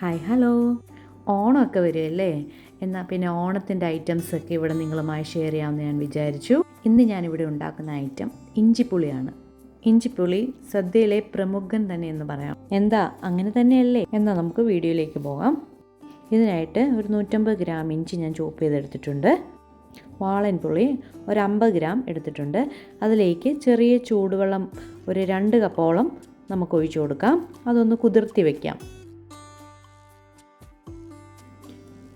Hi hello ഓണമൊക്കെ വരുമല്ലേ എന്നാൽ പിന്നെ ഓണത്തിന്റെ ഐറ്റംസ് ഒക്കെ ഇവിടെ നിങ്ങളുമായി ഷെയർ ചെയ്യാമെന്ന് ഞാൻ വിചാരിച്ചു. ഇന്ന് ഞാനിവിടെ ഉണ്ടാക്കുന്ന ഐറ്റം ഇഞ്ചിപ്പുളിയാണ്. ഇഞ്ചിപ്പുളി സദ്യയിലെ പ്രമുഖൻ തന്നെ എന്ന് പറയാം. എന്താ അങ്ങനെ തന്നെയല്ലേ? എന്നാൽ നമുക്ക് വീഡിയോയിലേക്ക് പോകാം. ഇതിനായിട്ട് ഒരു നൂറ്റമ്പത് ഗ്രാം ഇഞ്ചി ഞാൻ ചോപ്പ് ചെയ്തെടുത്തിട്ടുണ്ട്. വാളൻപുളി ഒരു അമ്പത് ഗ്രാം എടുത്തിട്ടുണ്ട്. അതിലേക്ക് ചെറിയ ചൂടുവെള്ളം ഒരു രണ്ട് കപ്പോളം നമുക്ക് ഒഴിച്ചു കൊടുക്കാം. അതൊന്ന് കുതിർത്തി വയ്ക്കാം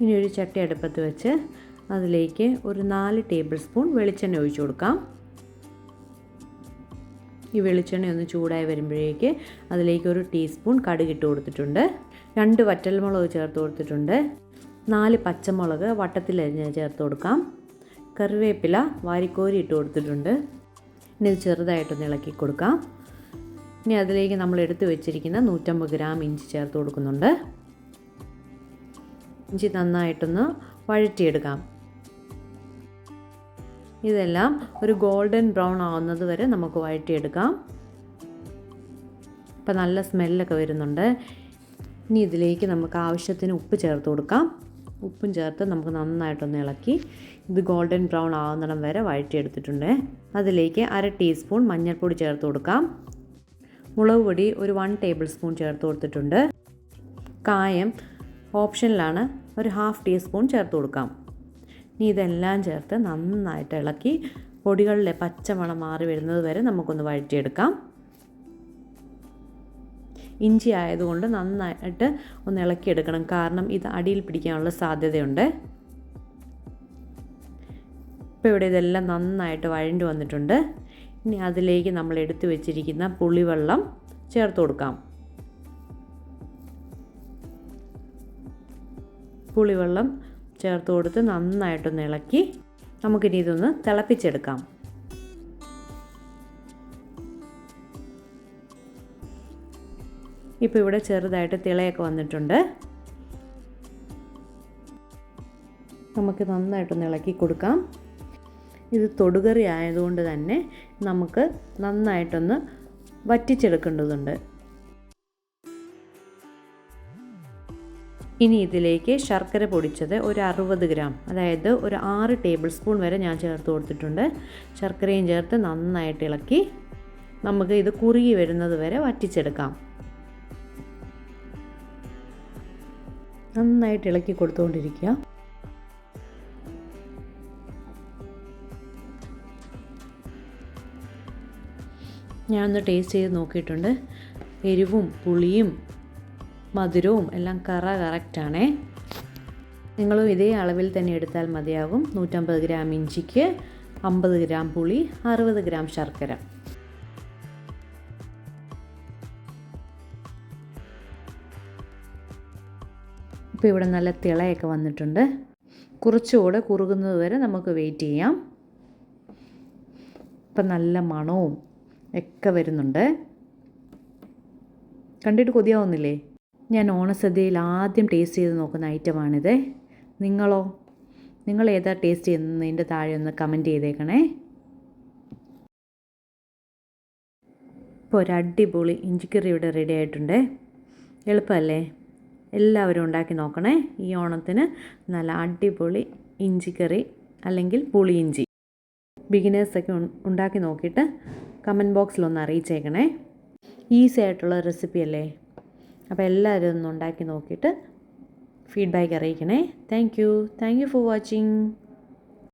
ഇനി ഒരു ചട്ടി അടുപ്പത്ത് വെച്ച് അതിലേക്ക് ഒരു നാല് ടേബിൾ സ്പൂൺ വെളിച്ചെണ്ണ ഒഴിച്ചു കൊടുക്കാം. ഈ വെളിച്ചെണ്ണ ഒന്ന് ചൂടായി വരുമ്പോഴേക്ക് അതിലേക്ക് ഒരു ടീസ്പൂൺ കടുക് ഇട്ട് കൊടുത്തിട്ടുണ്ട്. രണ്ട് വറ്റൽമുളക് ചേർത്ത് കൊടുത്തിട്ടുണ്ട്. നാല് പച്ചമുളക് വട്ടത്തിലരിഞ്ഞ് ചേർത്ത് കൊടുക്കാം. കറിവേപ്പില വാരിക്കോരി ഇട്ട് കൊടുത്തിട്ടുണ്ട്. ഇനി ഇത് ചെറുതായിട്ടൊന്ന് ഇളക്കി കൊടുക്കാം. ഇനി അതിലേക്ക് നമ്മൾ എടുത്തു വെച്ചിരിക്കുന്ന നൂറ്റമ്പത് ഗ്രാം ഇഞ്ചി ചേർത്ത് കൊടുക്കുന്നുണ്ട്. ഇഞ്ചി നന്നായിട്ടൊന്ന് വഴറ്റിയെടുക്കാം. ഇതെല്ലാം ഒരു ഗോൾഡൻ ബ്രൗൺ ആവുന്നത് വരെ നമുക്ക് വഴറ്റിയെടുക്കാം. ഇപ്പം നല്ല സ്മെല്ലൊക്കെ വരുന്നുണ്ട്. ഇനി ഇതിലേക്ക് നമുക്ക് ആവശ്യത്തിന് ഉപ്പ് ചേർത്ത് കൊടുക്കാം. ഉപ്പും ചേർത്ത് നമുക്ക് നന്നായിട്ടൊന്ന് ഇളക്കി ഇത് ഗോൾഡൻ ബ്രൗൺ ആവുന്നിടം വരെ വഴറ്റിയെടുത്തിട്ടുണ്ട്. അതിലേക്ക് അര ടീസ്പൂൺ മഞ്ഞൾപ്പൊടി ചേർത്ത് കൊടുക്കാം. മുളക് പൊടി ഒരു വൺ ടേബിൾ സ്പൂൺ ചേർത്ത് കൊടുത്തിട്ടുണ്ട്. കായം ഓപ്ഷനിലാണ്. ഒരു ഹാഫ് ടീസ്പൂൺ ചേർത്ത് കൊടുക്കാം. ഇനി ഇതെല്ലാം ചേർത്ത് നന്നായിട്ട് ഇളക്കി പൊടികളിലെ പച്ചമണം മാറി വരുന്നത് വരെ നമുക്കൊന്ന് വഴറ്റിയെടുക്കാം. ഇഞ്ചി ആയതുകൊണ്ട് നന്നായിട്ട് ഒന്ന് ഇളക്കിയെടുക്കണം. കാരണം ഇത് അടിയിൽ പിടിക്കാനുള്ള സാധ്യതയുണ്ട്. ഇപ്പോൾ ഇവിടെ ഇതെല്ലാം നന്നായിട്ട് വഴണ്ടു വന്നിട്ടുണ്ട്. ഇനി അതിലേക്ക് നമ്മൾ എടുത്തു വെച്ചിരിക്കുന്ന പുളിവെള്ളം ചേർത്ത് കൊടുക്കാം. പുളിവെള്ളം ചേർത്ത് കൊടുത്ത് നന്നായിട്ടൊന്ന് ഇളക്കി നമുക്കിനി ഇതൊന്ന് തിളപ്പിച്ചെടുക്കാം. ഇപ്പോൾ ഇവിടെ ചെറുതായിട്ട് തിളയൊക്കെ വന്നിട്ടുണ്ട്. നമുക്ക് നന്നായിട്ടൊന്ന് ഇളക്കി കൊടുക്കാം. ഇത് തൊടുകറി ആയതുകൊണ്ട് തന്നെ നമുക്ക് നന്നായിട്ടൊന്ന് വറ്റിച്ചെടുക്കേണ്ടതുണ്ട്. ഇനി ഇതിലേക്ക് ശർക്കര പൊടിച്ചത് ഒരു അറുപത് ഗ്രാം അതായത് ഒരു ആറ് ടേബിൾ സ്പൂൺ വരെ ഞാൻ ചേർത്ത് കൊടുത്തിട്ടുണ്ട്. ശർക്കരയും ചേർത്ത് നന്നായിട്ട് ഇളക്കി നമുക്ക് ഇത് കുറുകി വരുന്നത് വരെ വറ്റിച്ചെടുക്കാം. നന്നായിട്ട് ഇളക്കി കൊടുത്തുകൊണ്ടിരിക്കുക. ഞാനൊന്ന് ടേസ്റ്റ് ചെയ്ത് നോക്കിയിട്ടുണ്ട്. എരിവും പുളിയും മധുരവും എല്ലാം കറ കറക്റ്റാണേ നിങ്ങളും ഇതേ അളവിൽ തന്നെ എടുത്താൽ മതിയാകും. നൂറ്റമ്പത് ഗ്രാം ഇഞ്ചിക്ക് അമ്പത് ഗ്രാം പുളി അറുപത് ഗ്രാം ശർക്കര. ഇപ്പോൾ ഇവിടെ നല്ല തിളയൊക്കെ വന്നിട്ടുണ്ട്. കുറച്ചുകൂടെ കുറുകുന്നത് വരെ നമുക്ക് വെയിറ്റ് ചെയ്യാം. ഇപ്പം നല്ല മണവും ഒക്കെ വരുന്നുണ്ട്. കണ്ടിട്ട് കൊതിയാവുന്നില്ലേ? ഞാൻ ഓണസദ്യയിൽ ആദ്യം ടേസ്റ്റ് ചെയ്ത് നോക്കുന്ന ഐറ്റമാണിത് നിങ്ങളോ? നിങ്ങൾ ഏതാ ടേസ്റ്റ് ചെയ്യുന്നതിന്റെ താഴെ ഒന്ന് കമന്റ് ചെയ്തേക്കണേ. ഇപ്പോൾ ഒരു അടിപൊളി ഇഞ്ചിക്കറി ഇവിടെ റെഡി ആയിട്ടുണ്ട്. എളുപ്പമല്ലേ? എല്ലാവരും ഉണ്ടാക്കി നോക്കണേ. ഈ ഓണത്തിന് നല്ല അടിപൊളി ഇഞ്ചിക്കറി അല്ലെങ്കിൽ പുളി ഇഞ്ചി. ബിഗിനേഴ്സൊക്കെ ഉണ്ടാക്കി നോക്കിയിട്ട് കമന്റ് ബോക്സിലൊന്ന് അറിയിച്ചേക്കണേ. ഈസി ആയിട്ടുള്ള റെസിപ്പി അല്ലേ? അപ്പോൾ എല്ലാവരും ഒന്ന് ഉണ്ടാക്കി നോക്കിയിട്ട് feedback അറിയിക്കണേ. Thank you thank you for watching